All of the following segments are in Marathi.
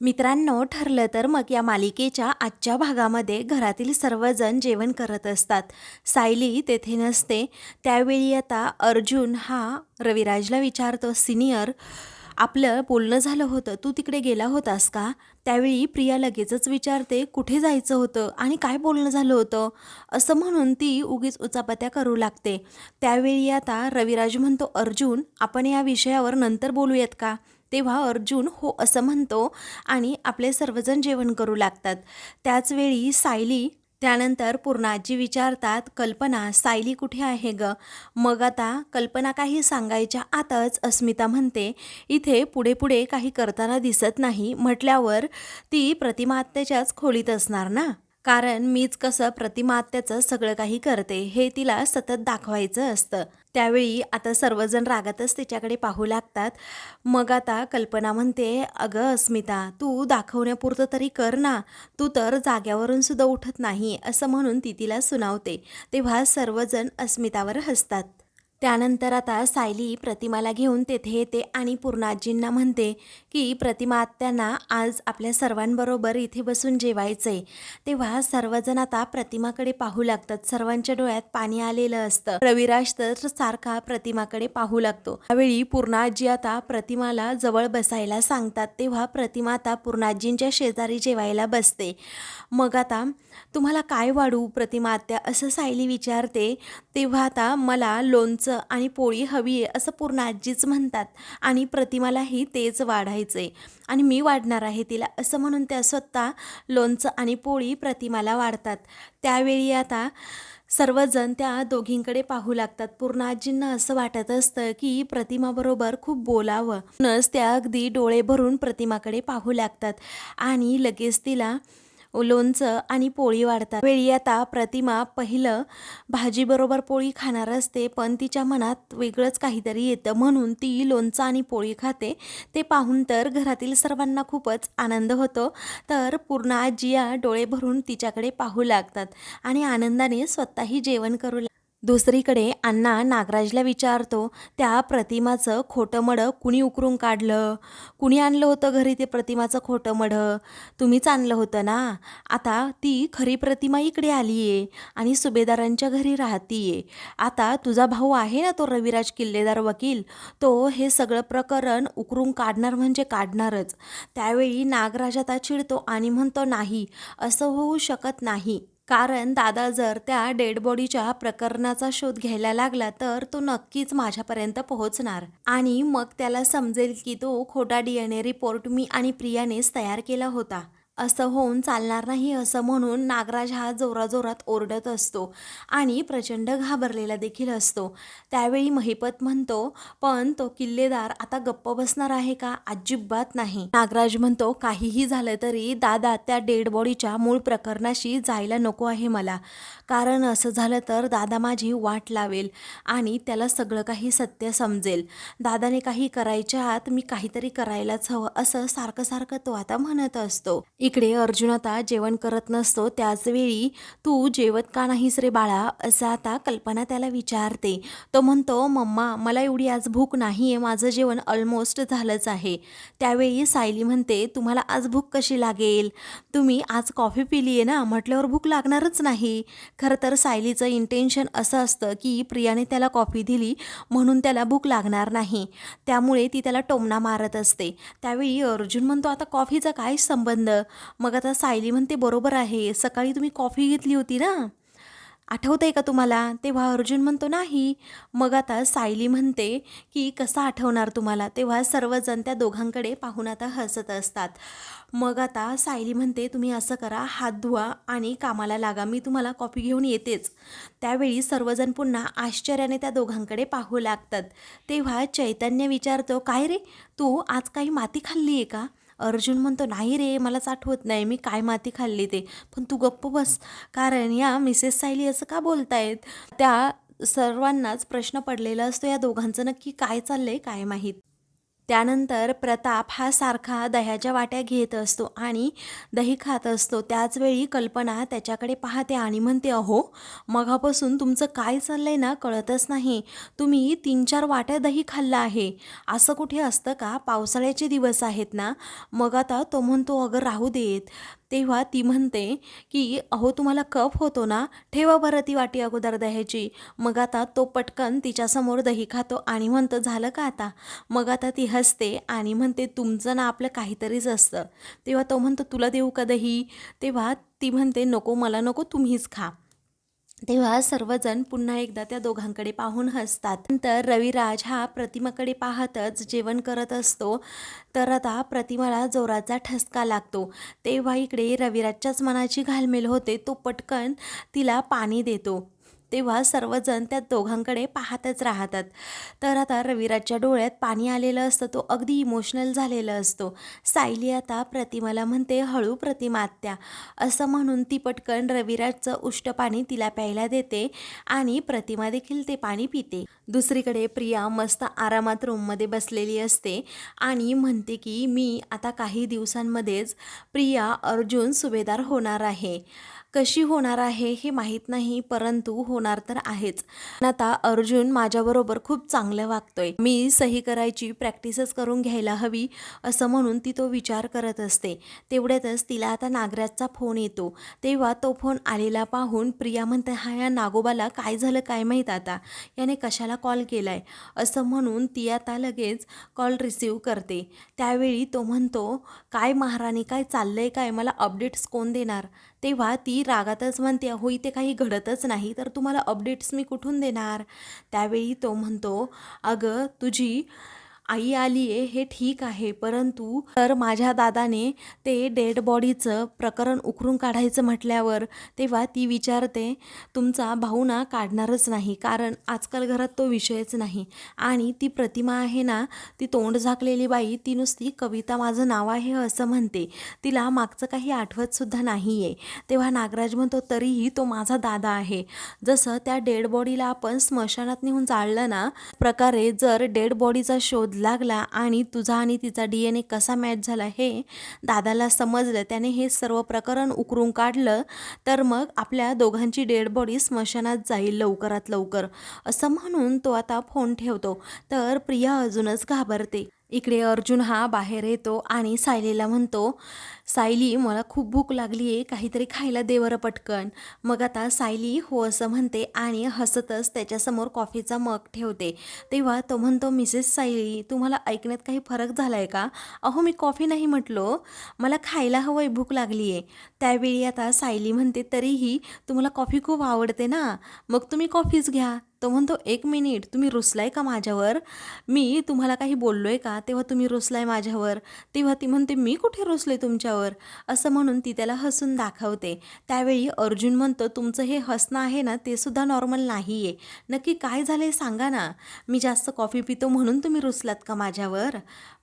मित्रांनो ठरलं तर मग या मालिकेच्या आजच्या भागामध्ये घरातील सर्वजण जेवण करत असतात. सायली तेथे नसते. त्यावेळी आता अर्जुन हा रविराजला विचारतो सिनियर आपलं बोलणं झालं होतं. तू तिकडे गेला होतास का? त्यावेळी प्रिया लगेचच विचारते कुठे जायचं होतं आणि काय बोलणं झालं होतं? असं म्हणून ती उगीच उचापत्या करू लागते. त्यावेळी आता रविराज म्हणतो अर्जुन आपण या विषयावर नंतर बोलूयात का? तेव्हा अर्जुन हो असं म्हणतो आणि आपले सर्वजण जेवण करू लागतात. त्याचवेळी सायली त्यानंतर पूर्णाजी विचारतात कल्पना सायली कुठे आहे ग? मग आता कल्पना काही सांगायच्या आतच अस्मिता म्हणते इथे पुढे पुढे काही करताना दिसत नाही म्हटल्यावर ती प्रतिमात्याच्याच खोलीत असणार ना? कारण मीच कसं प्रतिमात्याचं सगळं काही करते हे तिला सतत दाखवायचं असतं. त्यावेळी आता सर्वजण रागातच तिच्याकडे पाहू लागतात. मग आता कल्पना म्हणते अगं अस्मिता तू दाखवण्यापुरतं तरी कर ना. तू तर जाग्यावरून सुद्धा उठत नाही असं म्हणून ती तिला सुनावते. तेव्हा सर्वजण अस्मितावर हसतात. त्यानंतर आता सायली प्रतिमाला घेऊन तेथे येते आणि पूर्णाजींना म्हणते की प्रतिमा आत्यांना आज आपल्या सर्वांबरोबर इथे बसून जेवायचंय तेव्हा सर्वजण आता प्रतिमाकडे पाहू लागतात. सर्वांच्या डोळ्यात पाणी आलेलं असतं. रविराज तर सारखा प्रतिमाकडे पाहू लागतो. त्यावेळी पूर्णाजी आता प्रतिमाला जवळ बसायला सांगतात. तेव्हा प्रतिमा आता पूर्णाजींच्या शेजारी जेवायला बसते. मग आता तुम्हाला काय वाढू प्रतिमा आत्या? असं सायली विचारते. तेव्हा आता मला लोणचं आणि पोळी हवी आहे असं पूर्ण आजीच म्हणतात. आणि प्रतिमालाही तेच वाढायचं आहे आणि मी वाढणार आहे तिला असं म्हणून त्या स्वतः लोणचं आणि पोळी प्रतिमाला वाढतात. त्यावेळी आता सर्वजण त्या दोघींकडे पाहू लागतात. पूर्ण आजींना असं वाटत असतं की प्रतिमाबरोबर खूप बोलावं. नस त्या अगदी डोळे भरून प्रतिमाकडे पाहू लागतात. आणि लगेच तिला लोणचं आणि पोळी वाढतात. वेळी आता प्रतिमा पहिलं भाजीबरोबर पोळी खाणार असते पण तिच्या मनात वेगळंच काहीतरी येतं. म्हणून ती लोणचं आणि पोळी खाते. ते पाहून तर घरातील सर्वांना खूपच आनंद होतो. तर पूर्ण आजी या डोळे भरून तिच्याकडे पाहू लागतात आणि आनंदाने स्वतःही जेवण करू लाग- दुसरीकडे अण्णा नागराजला विचारतो त्या प्रतिमाचं खोटं मडं कुणी उकरून काढलं? कुणी आणलं होतं घरी ते प्रतिमाचं खोटं मडं तुम्हीच आणलं होतं ना? आता ती खरी प्रतिमा इकडे आली आहे आणि सुभेदारांच्या घरी राहतीये. आता तुझा भाऊ आहे ना तो रविराज किल्लेदार वकील तो हे सगळं प्रकरण उकरून काढणार म्हणजे काढणारच. त्यावेळी नागराज आता चिडतो आणि म्हणतो नाही असं होऊ शकत नाही. कारण दादा जर त्या डेड बॉडीच्या प्रकरणाचा शोध घ्यायला लागला तर तो नक्कीच माझ्यापर्यंत पोहोचणार. आणि मग त्याला समजेल की तो खोटा डी एन ए रिपोर्ट मी आणि प्रियानेच तयार केला होता. असं होऊन चालणार नाही असं म्हणून नागराज हा जोराजोरात ओरडत असतो आणि प्रचंड घाबरलेला देखील असतो. त्यावेळी महिपत म्हणतो पण तो किल्लेदार आता गप्प बसणार आहे का? अजिबात नाही. नागराज म्हणतो काहीही झालं तरी दादा त्या डेड बॉडीच्या मूळ प्रकरणाशी जायला नको आहे मला. कारण असं झालं तर दादा माझी वाट लावेल आणि त्याला सगळं काही सत्य समजेल. दादाने काही करायच्या आत मी काहीतरी करायलाच हवं असं सारखं सारखं तो आता म्हणत असतो. इकडे अर्जुन आता जेवण करत नसतो त्याचवेळी तू जेवत का नाहीस रे बाळा? असं आता कल्पना त्याला विचारते. तो म्हणतो मम्मा मला एवढी आज भूक नाही आहे माझं जेवण ऑलमोस्ट झालंच आहे. त्यावेळी सायली म्हणते तुम्हाला आज भूक कशी लागेल? तुम्ही आज कॉफी पिली आहे ना म्हटल्यावर भूक लागणारच नाही. खरं तर सायलीचं इंटेन्शन असं असतं की प्रियाने त्याला कॉफी दिली म्हणून त्याला भूक लागणार नाही. त्यामुळे ती त्याला टोमणा मारत असते. त्यावेळी अर्जुन म्हणतो आता कॉफीचा काय संबंध? मग आता सायली म्हणते बरोबर आहे. सकाळी तुम्ही कॉफी घेतली होती ना? आठवतंय का तुम्हाला? तेव्हा अर्जुन म्हणतो नाही. मग आता सायली म्हणते की कसं आठवणार तुम्हाला? तेव्हा सर्वजण त्या दोघांकडे पाहून आता हसत असतात. मग आता सायली म्हणते तुम्ही असं करा हात धुवा आणि कामाला लागा. मी तुम्हाला कॉफी घेऊन येतेच. त्यावेळी सर्वजण पुन्हा आश्चर्याने त्या दोघांकडे पाहू लागतात. तेव्हा चैतन्य विचारतो काय रे? तू आज काही माती खाल्ली आहे का? अर्जुन म्हणतो नाही रे मलाच आठवत नाही मी काय माती खाल्ली ते. पण तू गप्प बस कारण या मिसेस सायली असं का बोलतायत? त्या सर्वांनाच प्रश्न पडलेला असतो या दोघांचं. नक्की काय चाललंय काय माहीत? त्यानंतर प्रताप हा सारखा दह्याच्या वाट्या घेत असतो आणि दही खात असतो. त्याचवेळी कल्पना त्याच्याकडे पाहते आणि म्हणते अहो मगापासून तुमचं काय चाललंय ना कळतच नाही. तुम्ही तीन चार वाट्या दही खाल्लं आहे. असं कुठे असतं का? पावसाळ्याचे दिवस आहेत ना. मग आता तो म्हणतो अगं राहू देत. तेव्हा ती म्हणते की अहो तुम्हाला कफ होतो ना? ठेवा बरं ती वाटी अगोदर दह्याची. मग आता तो पटकन तिच्यासमोर दही खातो आणि म्हणतो झालं का आता? मग आता ती हसते आणि म्हणते तुमचं ना आपलं काहीतरीच असतं. तेव्हा तो म्हणतो तुला देऊ का दही? तेव्हा ती म्हणते नको मला नको तुम्हीच खा. तेव्हा सर्वजण पुन्हा एकदा त्या दोघांकडे पाहून हसतात. नंतर रविराज हा प्रतिमाकडे पाहतच जेवण करत असतो. तर आता प्रतिमाला जोराचा ठसका लागतो. तेव्हा इकडे रविराजच्याच मनाची घालमेल होते. तो पटकन तिला पाणी देतो. तेव्हा सर्वजण त्या दोघांकडे पाहतच राहतात. तर आता रविराजच्या डोळ्यात पाणी आलेलं असतं. तो अगदी इमोशनल झालेला असतो. सायली आता प्रतिमाला म्हणते हळू प्रतिमा आत्या. असं म्हणून ती पटकन रविराजचं उष्ट पाणी तिला प्यायला देते आणि प्रतिमा देखील ते पाणी पिते. दुसरीकडे प्रिया मस्त आरामात रूममध्ये बसलेली असते आणि म्हणते की मी आता काही दिवसांमध्येच प्रिया अर्जुन सुभेदार होणार आहे. कशी होणार आहे हे माहीत नाही परंतु होणार तर आहेच. आता अर्जुन माझ्याबरोबर खूप चांगलं वागतोय. मी सही करायची प्रॅक्टिसच करून घ्यायला हवी असं म्हणून ती तो विचार करत असते. तेवढ्यातच तिला आता नागराजचा फोन येतो. तेव्हा तो फोन आलेला पाहून प्रिया म्हणते हा या नागोबाला काय झालं काय माहीत आता? याने कशाला कॉल केलाय? असं म्हणून ती आता लगेच कॉल रिसीव करते. त्यावेळी तो म्हणतो काय महाराणी काय चाललंय काय? मला अपडेट्स कोण देणार? तेव्हा ती रागातच म्हणते हो इथे काही घडतच नाही तर तुम्हाला अपडेट्स मी कुठून देणार? त्यावेळी तो म्हणतो अगं तुझी आई आली आहे हे ठीक आहे. परंतु तर माझ्या दादाने ते डेड बॉडीचं प्रकरण उकरून काढायचं म्हटल्यावर तेव्हा ती विचारते तुमचा भाऊ ना काढणारच नाही कारण आजकाल घरात तो विषयच नाही. आणि ती प्रतिमा आहे ना ती तोंड झाकलेली बाई ती नुसती कविता माझं नाव आहे असं म्हणते. तिला मागचं काही आठवतसुद्धा नाही आहे तेव्हा नागराज म्हणतो तरीही तो माझा दादा आहे. जसं त्या डेड बॉडीला आपण स्मशानात नेऊन जाळलं ना प्रकारे जर डेड बॉडीचा शोध लागला आणि तुझा आणि तिचा डी एन ए कसा मॅच झाला हे दादाला समजलं. त्याने हे सर्व प्रकरण उकरून काढलं तर मग आपल्या दोघांची डेड बॉडी स्मशानात जाईल लवकरात लवकर. असं म्हणून तो आता फोन ठेवतो. तर प्रिया अजूनच घाबरते. इकडे अर्जुन हा बाहेर येतो आणि सायलीला म्हणतो सायली मला खूप भूक लागली आहे काहीतरी खायला दे बरं पटकन. मग आता सायली हो असं म्हणते आणि हसतच त्याच्यासमोर कॉफीचा मग ठेवते. तेव्हा तो म्हणतो मिसेस सायली तुम्हाला ऐकण्यात काही फरक झाला आहे का? अहो मी कॉफी नाही म्हटलो. मला खायला हवं आहे भूक लागली आहे. त्यावेळी आता सायली म्हणते तरीही तुम्हाला कॉफी खूप आवडते ना. मग तुम्ही कॉफीच घ्या. तो म्हणतो एक मिनिट तुम्ही रुसलाय का माझ्यावर? मी तुम्हाला काही बोललो आहे का? तेव्हा तुम्ही रुसलाय माझ्यावर. तेव्हा ती म्हणते मी कुठे रुसले तुमच्यावर? असं म्हणून ती त्याला हसून दाखवते. त्यावेळी अर्जुन म्हणतो तुमचं हे हसणं आहे ना ते सुद्धा नॉर्मल नाही आहे नक्की काय झालं आहे सांगा ना. मी जास्त कॉफी पितो म्हणून तुम्ही रुसलात का माझ्यावर?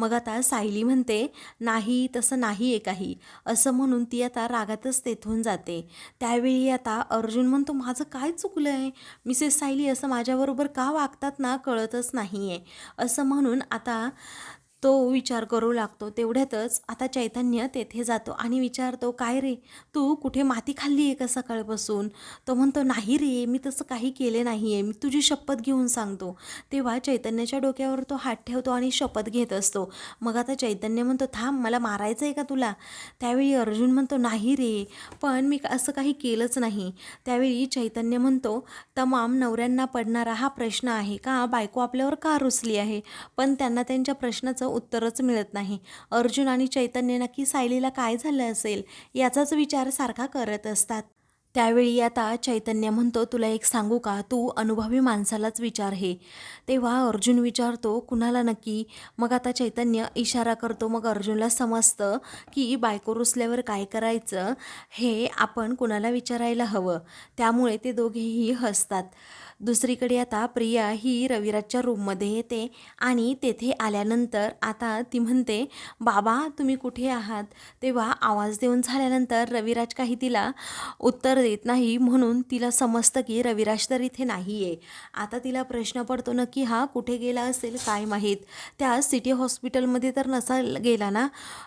मग आता सायली म्हणते नाही तसं नाही आहे काही. असं म्हणून ती आता रागातच तेथून जाते. त्यावेळी आता अर्जुन म्हणतो माझं काय चुकलं आहे मिसेस सायली असं माझ्याबरोबर का वागतात ना? कळतच नाही आहे असं म्हणून आता तो विचार करू लागतो. तेवढ्यातच आता चैतन्य तेथे जातो आणि विचारतो काय रे? तू कुठे माती खाल्ली आहे का सकाळपासून? तो म्हणतो नाही रे मी तसं काही केले नाही आहे मी तुझी शपथ घेऊन सांगतो. तेव्हा चैतन्याच्या डोक्यावर तो हात ठेवतो आणि शपथ घेत असतो. मग आता चैतन्य म्हणतो थांब मला मारायचं आहे का तुला? त्यावेळी अर्जुन म्हणतो नाही रे पण मी असं काही केलंच नाही. त्यावेळी चैतन्य म्हणतो तमाम नवऱ्यांना पडणारा हा प्रश्न आहे का? बायको आपल्यावर का रुसली आहे? पण त्यांना त्यांच्या प्रश्नाचं उत्तरच मिळत नाही. अर्जुन आणि चैतन्य नक्की सायलीला काय झालं असेल याचाच विचार सारखा करत असतात. त्यावेळी आता चैतन्य म्हणतो तुला एक सांगू का? तू अनुभवी माणसालाच विचार हे. तेव्हा अर्जुन विचारतो कुणाला नक्की? मग आता चैतन्य इशारा करतो मग अर्जुनला समजतं की बायको रुसल्यावर काय करायचं हे आपण कुणाला विचारायला हवं. त्यामुळे ते दोघेही हसतात. दुसरीकडे आता प्रिया ही रविराजच्या रूममध्ये येते आणि तेथे आल्यानंतर आता ती म्हणते बाबा तुम्ही कुठे आहात? तेव्हा आवाज देऊन झाल्यानंतर रविराज काही तिला उत्तर देत नाही म्हणून तिला समजतं की रविराज तर इथे नाही आहे आता तिला प्रश्न पडतो नक्की हा कुठे गेला असेल काय माहीत? त्या सिटी हॉस्पिटलमध्ये तर नसाल गेला ना?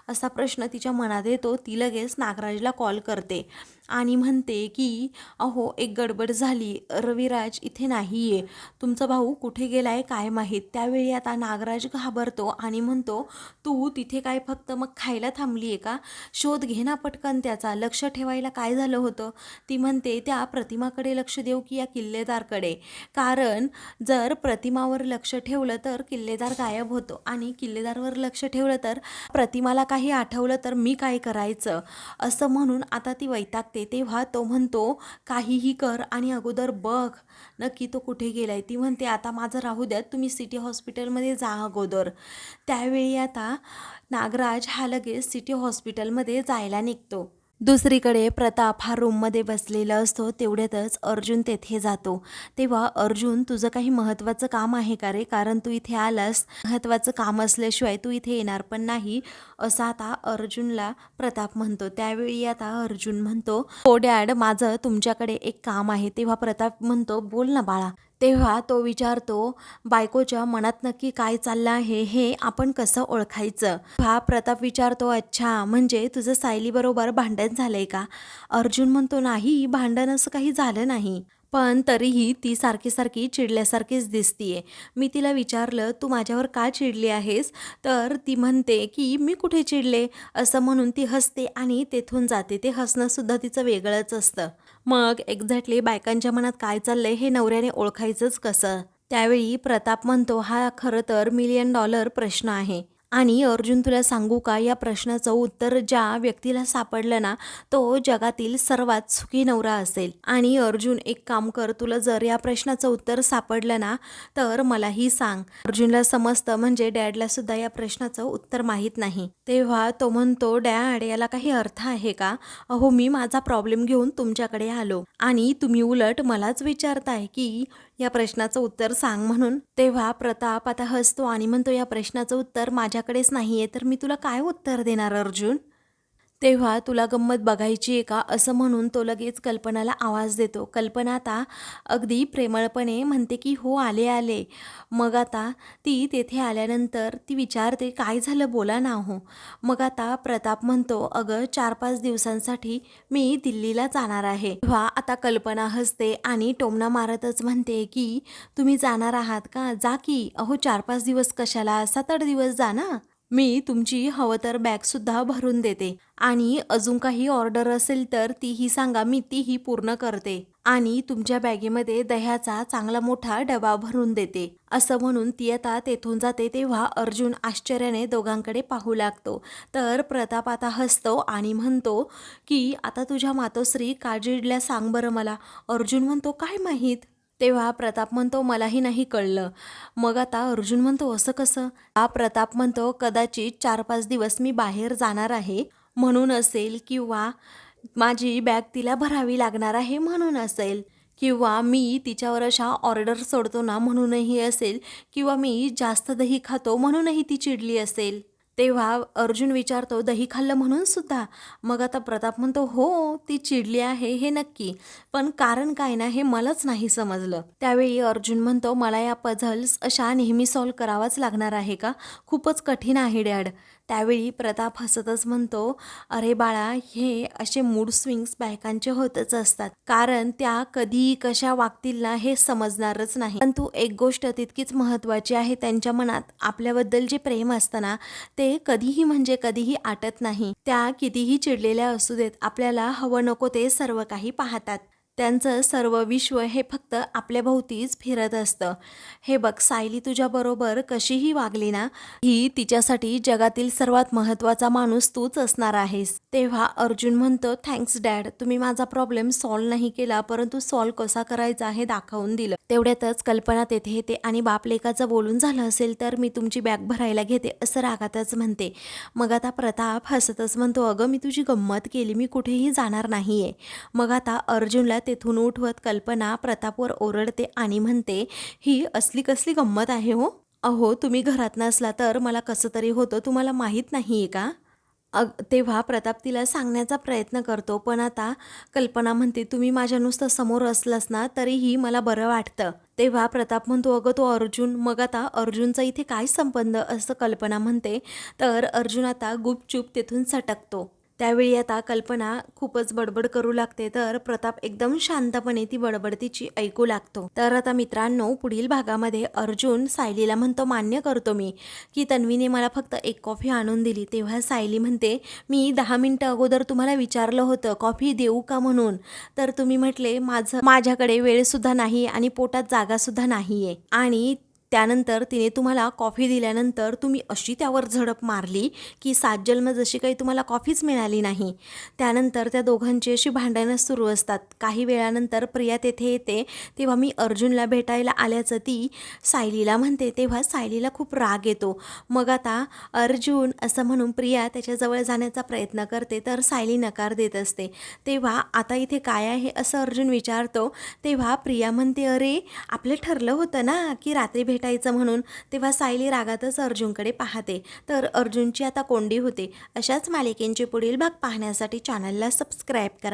असा प्रश्न तिच्या मनात येतो. ती लगेच नागराजला कॉल करते. आणि म्हणते की अहो एक गडबड झाली. रविराज इथे नाही आहे तुमचा भाऊ कुठे गेला आहे काय माहीत? त्यावेळी आता नागराज घाबरतो आणि म्हणतो तू तिथे काय फक्त मग खायला थांबली आहे का? शोध घे ना पटकन त्याचा. लक्ष ठेवायला काय झालं होतं? ती म्हणते त्या प्रतिमाकडे लक्ष देऊ की या किल्लेदारकडे? कारण जर प्रतिमावर लक्ष ठेवलं तर किल्लेदार गायब होतो आणि किल्लेदारवर लक्ष ठेवलं तर प्रतिमाला काही आठवलं तर मी काय करायचं? असं म्हणून आता ती वैताग वैतागते तेव्हा तो म्हणतो काहीही कर आणि अगोदर बघ. नक्की तो कुठे गेलाय? ती म्हणते आता माझं राहू द्यात तुम्ही सिटी हॉस्पिटलमध्ये जा अगोदर. त्यावेळी आता नागराज हा लगेच सिटी हॉस्पिटलमध्ये जायला निघतो. दुसरीकडे प्रताप हा रूममध्ये बसलेला असतो तेवढ्यातच अर्जुन तेथे जातो. तेव्हा अर्जुन तुझं काही महत्त्वाचं काम आहे का रे? कारण तू इथे आलास. महत्त्वाचं काम असल्याशिवाय तू इथे येणार पण नाही. असं आता अर्जुनला प्रताप म्हणतो. त्यावेळी आता अर्जुन म्हणतो हो डॅड माझं तुमच्याकडे एक काम आहे. तेव्हा प्रताप म्हणतो बोल ना बाळा. तेव्हा तो विचारतो बायकोच्या मनात नक्की काय चाललं आहे हे आपण कसं ओळखायचं? हा प्रताप विचारतो अच्छा म्हणजे तुझं सायलीबरोबर भांडण झालंय का? अर्जुन म्हणतो नाही भांडण असं काही झालं नाही. पण तरीही ती सारखी सारखी चिडल्यासारखीच दिसतीये. मी तिला विचारलं तू माझ्यावर का चिडली आहेस? तर ती म्हणते की मी कुठे चिडले? असं म्हणून ती हसते आणि तेथून जाते. ते हसणंसुद्धा तिचं वेगळंच असतं. मग एक्झॅक्टली बायकांच्या मनात काय चाललंय हे नवऱ्याने ओळखायचंच कसं? त्यावेळी प्रताप म्हणतो हा खरं तर मिलियन डॉलर प्रश्न आहे. आणि अर्जुन तुला सांगू का? या प्रश्नाचं उत्तर ज्या व्यक्तीला सापडलं ना तो जगातील सर्वात सुखी नवरा असेल. आणि अर्जुन एक काम कर तुला जर या प्रश्नाचं उत्तर सापडलं ना तर मलाही सांग. अर्जुनला समजतं म्हणजे डॅडला सुद्धा या प्रश्नाचं उत्तर माहीत नाही. तेव्हा तो म्हणतो डॅड याला काही अर्थ आहे का? अहो मी माझा प्रॉब्लेम घेऊन तुमच्याकडे आलो. आणि तुम्ही उलट मलाच विचारताय की या प्रश्नाचं उत्तर सांग म्हणून. तेव्हा प्रताप आता हसतो आणि म्हणतो या प्रश्नाचं उत्तर माझ्या माझ्याकडेच नाही आहे तर मी तुला काय उत्तर देणार अर्जुन? तेव्हा तुला गंमत बघायची आहे का? असं म्हणून तो लगेच कल्पनाला आवाज देतो. कल्पना आता अगदी प्रेमळपणे म्हणते की हो आले आले. मग आता ती तेथे आल्यानंतर ती विचारते काय झालं? बोला ना हो. मग आता प्रताप म्हणतो अगं चार पाच दिवसांसाठी मी दिल्लीला जाणार आहे. तेव्हा आता कल्पना हसते आणि टोमणा मारतच म्हणते की तुम्ही जाणार आहात का? जा की. अहो चार पाच दिवस कशाला? सात आठ दिवस जा ना. मी तुमची हवं तर बॅगसुद्धा भरून देते. आणि अजून काही ऑर्डर असेल तर तीही सांगा मी तीही पूर्ण करते. आणि तुमच्या बॅगेमध्ये दह्याचा चांगला मोठा डबा भरून देते. असं म्हणून ती आता तेथून जाते तेव्हा अर्जुन आश्चर्याने दोघांकडे पाहू लागतो. तर प्रताप आता हसतो आणि म्हणतो की आता तुझ्या मातोश्री का सांग बरं मला. अर्जुन म्हणतो काय माहीत? तेव्हा प्रताप म्हणतो मलाही नाही कळलं. मग आता अर्जुन म्हणतो असं कसं? हा प्रताप म्हणतो कदाचित चार पाच दिवस मी बाहेर जाणार आहे म्हणून असेल किंवा माझी बॅग तिला भरावी लागणार आहे म्हणून असेल. किंवा मी तिच्यावर अशा ऑर्डर सोडतो ना म्हणूनही असेल. किंवा मी जास्त दही खातो म्हणूनही ती चिडली असेल. तेव्हा अर्जुन विचारतो दही खाल्लं म्हणून सुद्धा? मग आता प्रताप म्हणतो हो ती चिडली आहे हे नक्की. पण कारण काय ना हे मलाच नाही समजलं. त्यावेळी अर्जुन म्हणतो मला या पझल्स अशा नेहमी सॉल्व करावाच लागणार आहे का? खूपच कठीण आहे डॅड. त्यावेळी प्रताप हसतच म्हणतो अरे बाळा हे असे मूड स्विंग्स बायकांचे होतच असतात. कारण त्या कधी कशा वागतील ना हे समजणारच नाही. परंतु एक गोष्ट तितकीच महत्त्वाची आहे त्यांच्या मनात. आपल्याबद्दल जे प्रेम असतं ना ते कधीही म्हणजे कधीही आटत नाही. त्या कितीही चिडलेल्या असू देत आपल्याला हवं नको ते सर्व काही पाहतात. त्यांचं सर्व विश्व हे फक्त आपल्या भोवतीच फिरत असतं. हे बघ सायली तुझ्याबरोबर कशीही वागली ना ही तिच्यासाठी जगातील सर्वात महत्त्वाचा माणूस तूच असणार आहेस. तेव्हा अर्जुन म्हणतो थँक्स डॅड तुम्ही माझा प्रॉब्लेम सॉल्व नाही केला परंतु सॉल्व कसा करायचा हे दाखवून दिलं. तेवढ्यातच कल्पना तेथे येते आणि बाप लेकाचं बोलून झालं असेल तर मी तुमची बॅग भरायला घेते असं रागातच म्हणते. मग आता प्रताप हसतच म्हणतो अगं मी तुझी गंमत केली मी कुठेही जाणार नाहीये. मग आता अर्जुनला तेथून उठवत कल्पना प्रतापवर ओरडते आणि म्हणते ही असली कसली गंमत आहे हो? अहो तुम्ही घरात नसला तर मला कसं तरी होतं तुम्हाला माहीत नाही आहे का? अग तेव्हा प्रताप तिला सांगण्याचा प्रयत्न करतो पण आता कल्पना म्हणते तुम्ही माझ्या नुसतं समोर असलास ना तरीही मला बरं वाटतं. तेव्हा प्रताप म्हणतो अगं तो अर्जुन मग आता अर्जुनचा इथे काय संबंध? असं कल्पना म्हणते तर अर्जुन आता गुपचूप तिथून सटकतो. त्यावेळी आता कल्पना खूपच बडबड करू लागते तर प्रताप एकदम शांतपणे ती बडबड तिची ऐकू लागतो. तर आता मित्रांनो पुढील भागामध्ये अर्जुन सायलीला म्हणतो मान्य करतो मी की तन्वीने मला फक्त एक कॉफी आणून दिली. तेव्हा सायली म्हणते मी दहा मिनटं अगोदर तुम्हाला विचारलं होतं कॉफी देऊ का म्हणून? तर तुम्ही म्हटले माझं माझ्याकडे वेळसुद्धा नाही आणि पोटात जागासुद्धा नाही आहे आणि त्यानंतर तिने तुम्हाला कॉफी दिल्यानंतर तुम्ही अशी त्यावर झडप मारली की सात जन्म जशी काही तुम्हाला कॉफीच मिळाली नाही. त्यानंतर त्या दोघांची अशी भांडणं सुरू असतात. काही वेळानंतर प्रिया तेथे येते. तेव्हा मी अर्जुनला भेटायला आल्याचं ती सायलीला म्हणते. तेव्हा सायलीला खूप राग येतो. मग आता अर्जुन असं म्हणून प्रिया त्याच्याजवळ जाण्याचा प्रयत्न करते तर सायली नकार देत असते. तेव्हा आता इथे काय आहे असं अर्जुन विचारतो. तेव्हा प्रिया म्हणते अरे आपलं ठरलं होतं ना की रात्री भेट भेटायचं म्हणून तेव्हा सायली रागातच अर्जुनकडे पाहते. तर अर्जुनची आता कोंडी होते. अशाच मालिकेंचे पुढील भाग पाहण्यासाठी चॅनलला सबस्क्राईब करा.